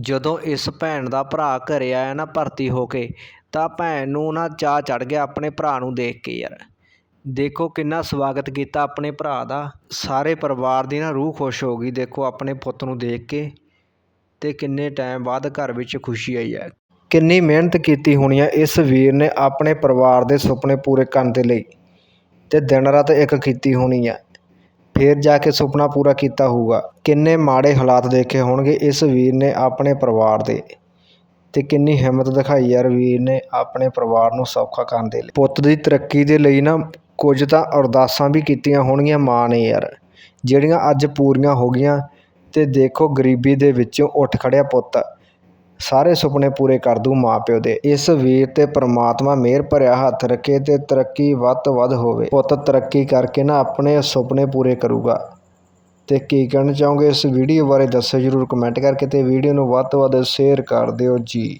ਜਦੋਂ ਇਸ ਭੈਣ ਦਾ ਭਰਾ ਘਰੇ ਆਇਆ ਨਾ ਭਰਤੀ ਹੋ ਕੇ, ਤਾਂ ਭੈਣ ਨੂੰ ਨਾ ਚਾਅ ਚੜ ਗਿਆ ਆਪਣੇ ਭਰਾ ਨੂੰ ਦੇਖ ਕੇ ਯਾਰ। ਦੇਖੋ ਕਿੰਨਾ ਸਵਾਗਤ ਕੀਤਾ ਆਪਣੇ ਭਰਾ ਦਾ। ਸਾਰੇ ਪਰਿਵਾਰ ਦੀ ਨਾ ਰੂਹ ਖੁਸ਼ ਹੋ ਗਈ, ਦੇਖੋ ਆਪਣੇ ਪੁੱਤ ਨੂੰ ਦੇਖ ਕੇ। ਤੇ ਕਿੰਨੇ ਟਾਈਮ ਬਾਅਦ ਘਰ ਵਿੱਚ ਖੁਸ਼ੀ ਆਈ ਹੈ। ਕਿੰਨੀ ਮਿਹਨਤ ਕੀਤੀ ਹੋਣੀ ਹੈ ਇਸ ਵੀਰ ਨੇ ਆਪਣੇ ਪਰਿਵਾਰ ਦੇ ਸੁਪਨੇ ਪੂਰੇ ਕਰਨ ਦੇ ਲਈ। ਤੇ ਦਿਨ ਰਾਤ ਇੱਕ ਕੀਤੀ ਹੋਣੀ ਹੈ। ਫਿਰ ਜਾ ਕੇ ਸੁਪਨਾ ਪੂਰਾ ਕੀਤਾ ਹੋਊਗਾ। ਕਿੰਨੇ ਮਾੜੇ ਹਾਲਾਤ ਦੇਖੇ ਹੋਣਗੇ ਇਸ ਵੀਰ ਨੇ ਆਪਣੇ ਪਰਿਵਾਰ ਦੇ। ਤੇ ਕਿੰਨੀ ਹਿੰਮਤ ਦਿਖਾਈ ਯਾਰ ਵੀਰ ਨੇ ਆਪਣੇ ਪਰਿਵਾਰ ਨੂੰ ਸੌਖਾ ਕਰਨ ਦੇ ਲਈ। ਪੁੱਤ ਦੀ ਤਰੱਕੀ ਦੇ ਲਈ ਨਾ ਕੁਝ ਤਾਂ ਅਰਦਾਸਾਂ ਵੀ ਕੀਤੀਆਂ ਹੋਣਗੀਆਂ ਮਾਂ ਨੇ ਯਾਰ। ਜਿਹੜੀਆਂ ਅੱਜ ਪੂਰੀਆਂ ਹੋ ਗਈਆਂ ਤੇ ਦੇਖੋ ਗਰੀਬੀ ਦੇ ਵਿੱਚੋਂ ਉੱਠ ਖੜਿਆ ਪੁੱਤ। ਸਾਰੇ ਸੁਪਨੇ ਪੂਰੇ ਕਰ ਦੂ ਮਾਂ ਪਿਓ ਦੇ। ਇਸ ਵੀਰ ਤੇ ਪ੍ਰਮਾਤਮਾ ਮਿਹਰ ਭਰਿਆ ਹੱਥ ਰੱਖੇ ਤੇ ਤਰੱਕੀ ਵੱਧ ਤੋਂ ਵੱਧ ਹੋਵੇ। ਪੁੱਤ, ਤਰੱਕੀ ਕਰਕੇ ਨਾ ਆਪਣੇ ਸੁਪਨੇ ਪੂਰੇ ਕਰੂਗਾ। ਤੇ ਕੀ ਕਹਿਣਾ ਚਾਹੋਗੇ ਇਸ ਵੀਡੀਓ ਬਾਰੇ ਦੱਸੋ ਜਰੂਰ ਕਮੈਂਟ ਕਰਕੇ ਤੇ ਵੀਡੀਓ ਨੂੰ ਵੱਧ ਤੋਂ ਵੱਧ ਸ਼ੇਅਰ ਕਰ ਦਿਓ ਜੀ।